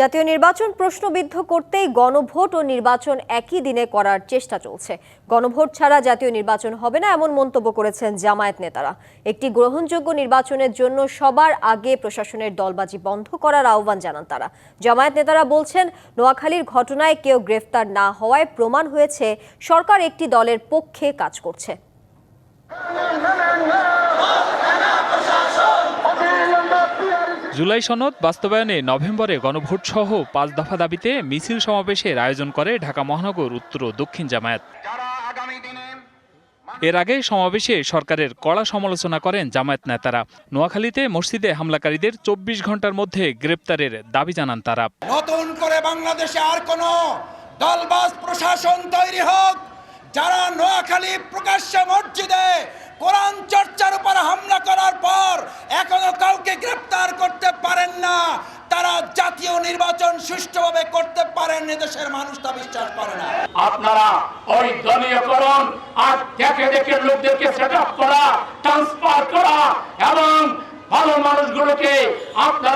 জাতীয় নির্বাচন প্রশ্নবিদ্ধ করতেই গণভোট ও নির্বাচন একই দিনে করার চেষ্টা চলছে। গণভোট ছাড়া জাতীয় নির্বাচন হবে না এমন মন্তব্য করেছেন জামায়াত নেতারা। একটি গ্রহণযোগ্য নির্বাচনের জন্য সবার আগে প্রশাসনের দলবাজি বন্ধ করার আহ্বান জানান তারা। জামায়াত নেতারা বলছেন, নোয়াখালীর ঘটনায় কেউ গ্রেফতার না হওয়ায় প্রমাণ হয়েছে, সরকার একটি দলের পক্ষে কাজ করছে। জুলাই সনদ বাস্তবায়নে নভেম্বরে গণভোট সহ পাঁচ দফা দাবিতে মিছিল সমাবেশের আয়োজন করে ঢাকা মহানগর, উত্তর ও দক্ষিণ জামায়াত। এর আগে সমাবেশে সরকারের কড়া সমালোচনা করেন জামায়াত নেতারা। নোয়াখালীতে মসজিদে হামলাকারীদের চব্বিশ ঘণ্টার মধ্যে গ্রেপ্তারের দাবি জানান তারা। নতুন করে বাংলাদেশে আর কোন দলবাজ প্রশাসন তৈরি হোক, যারা নোয়াখালী প্রকাশ্যে মসজিদে কোরআন চর্চার উপর হামলা করার পর এখনও না, তারা জাতীয় নির্বাচন সুষ্ঠুভাবে করতে পারেন দেশের মানুষ তা বিশ্বাস করে না। আপনারা ওই দলীয়করণ আর দেখে দেখে লোকদেরকে সেট করা ট্রান্সফার করা এবং ভালো মানুষগুলোকে আপনারা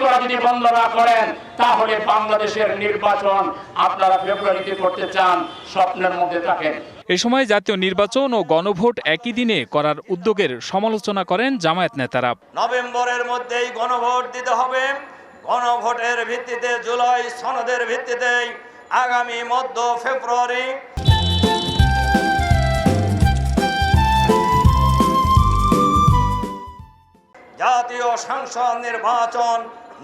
হয়রানি করা যদি বন্ধ না করেন তাহলে বাংলাদেশের নির্বাচন আপনারা ফেব্রুয়ারিতে করতে চান স্বপ্নের মধ্যে থাকেন। এ সময় জাতীয় নির্বাচন ও গণভোট একই দিনে করার উদ্যোগের সমালোচনা করেন জামায়াত নেতারা। নভেম্বরের মধ্যেই গণভোট দিতে হবে। গণভোটের ভিত্তিতে জুলাই সনদের ভিত্তিতে আগামী মধ্য ফেব্রুয়ারি। জাতীয় সংসদ নির্বাচন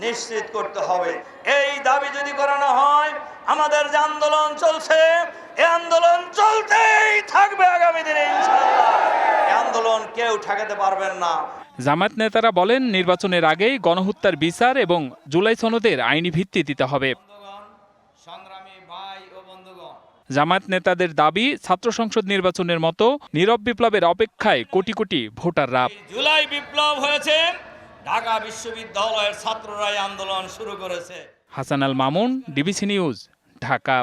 নিশ্চিত করতে হবে। এই দাবি যদি করানো হয় আমাদের যে আন্দোলন চলছে এই আন্দোলন চলতেই থাকবে আগামী দিনে ইনশাআল্লাহ। এই আন্দোলন কেউ ঠেকাতে পারবেন না। জামায়াত নেতারা বলেন নির্বাচনের আগেই গণহত্যার বিচার এবং জুলাই সনদের আইনি ভিত্তি দিতে হবে। সংগ্রামী ভাই ও বন্ধুগণ। জামায়াত নেতাদের দাবি ছাত্র সংসদ নির্বাচনের মতো নীরব বিপ্লবের অপেক্ষায় কোটি কোটি ভোটাররা। জুলাই বিপ্লব হয়েছে ঢাকা বিশ্ববিদ্যালয়ের ছাত্ররাই আন্দোলন শুরু করেছে। Hasan Al Mamun DBC news Dhaka.